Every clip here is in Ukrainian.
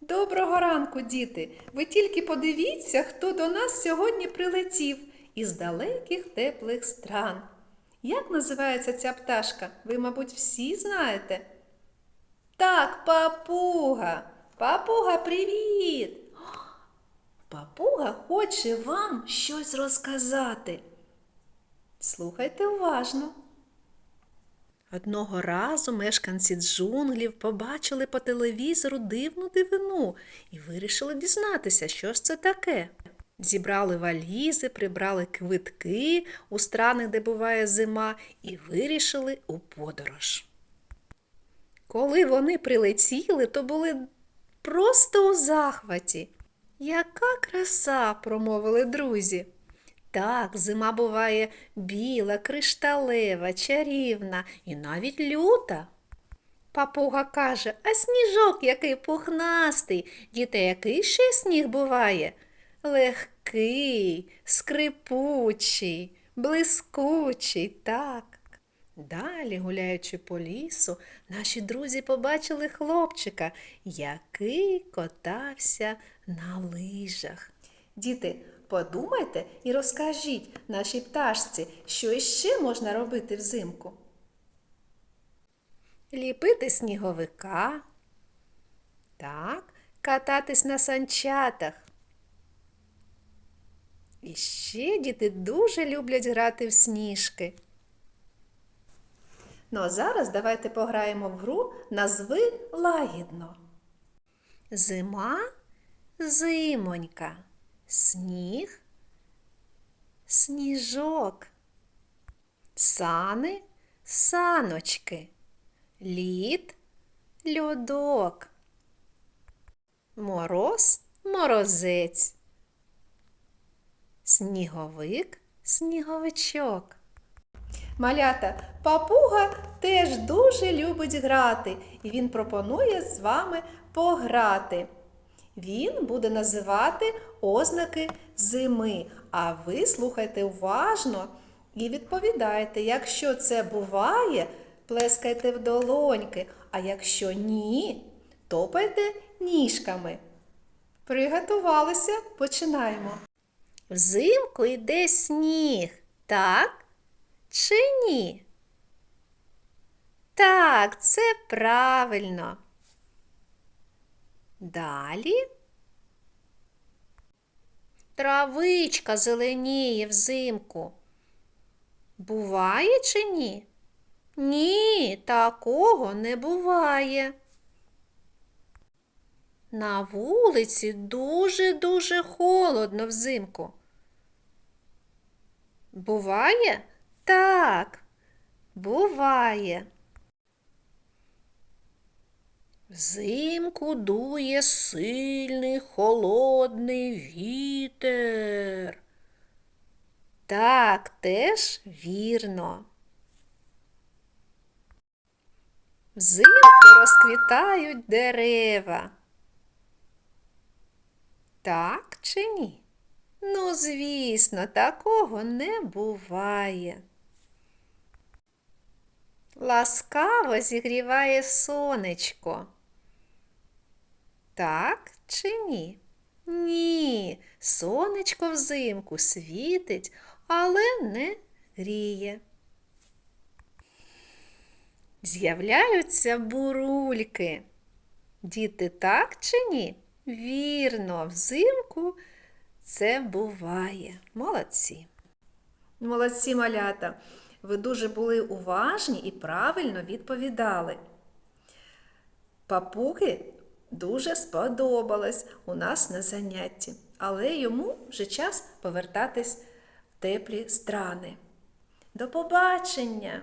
Доброго ранку, діти! Ви тільки подивіться, хто до нас сьогодні прилетів із далеких теплих стран. Як називається ця пташка? Ви, мабуть, всі знаєте. Так, папуга. Папуга, привіт! Папуга хоче вам щось розказати. Слухайте уважно. Одного разу мешканці джунглів побачили по телевізору дивну дивину і вирішили дізнатися, що ж це таке. Зібрали валізи, прибрали квитки у страни, де буває зима, і вирішили у подорож. Коли вони прилетіли, то були просто у захваті. Яка краса, промовили друзі. Так, зима буває біла, кришталева, чарівна і навіть люта. Папуга каже, а сніжок який пухнастий. Діти, який ще сніг буває? Легкий, скрипучий, блискучий, так. Далі, гуляючи по лісу, наші друзі побачили хлопчика, який котався на лижах. Діти, подумайте і розкажіть нашій пташці, що іще можна робити взимку. Ліпити сніговика. Так, кататись на санчатах. І ще діти дуже люблять грати в сніжки. Ну а зараз давайте пограємо в гру Назви лагідно. Зима зимонька, сніг, сніжок, сани, саночки, лід, льодок, мороз, морозець, сніговик, сніговичок. Малята, папуга теж дуже любить грати, і він пропонує з вами пограти. Він буде називати ознаки зими, а ви слухайте уважно і відповідайте, якщо це буває, плескайте в долоньки, а якщо ні, топайте ніжками. Приготувалися, починаємо. Взимку йде сніг, так? Чи ні? Так, це правильно. Далі. Травичка зеленіє взимку. Буває чи ні? Ні, такого не буває. На вулиці дуже-дуже холодно взимку. Буває? Так, буває. Взимку дує сильний холодний вітер. Так, теж вірно. Взимку розквітають дерева. Так чи ні? Ну, звісно, такого не буває. Ласкаво зігріває сонечко. Так чи ні? Ні, сонечко взимку світить, але не гріє. З'являються бурульки. Діти так чи ні? Вірно, взимку це буває. Молодці. Молодці малята. Ви дуже були уважні і правильно відповідали. Папуги дуже сподобалось у нас на занятті, але йому вже час повертатись в теплі страни. До побачення!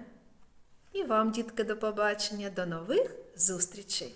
І вам, дітки, до побачення, до нових зустрічей!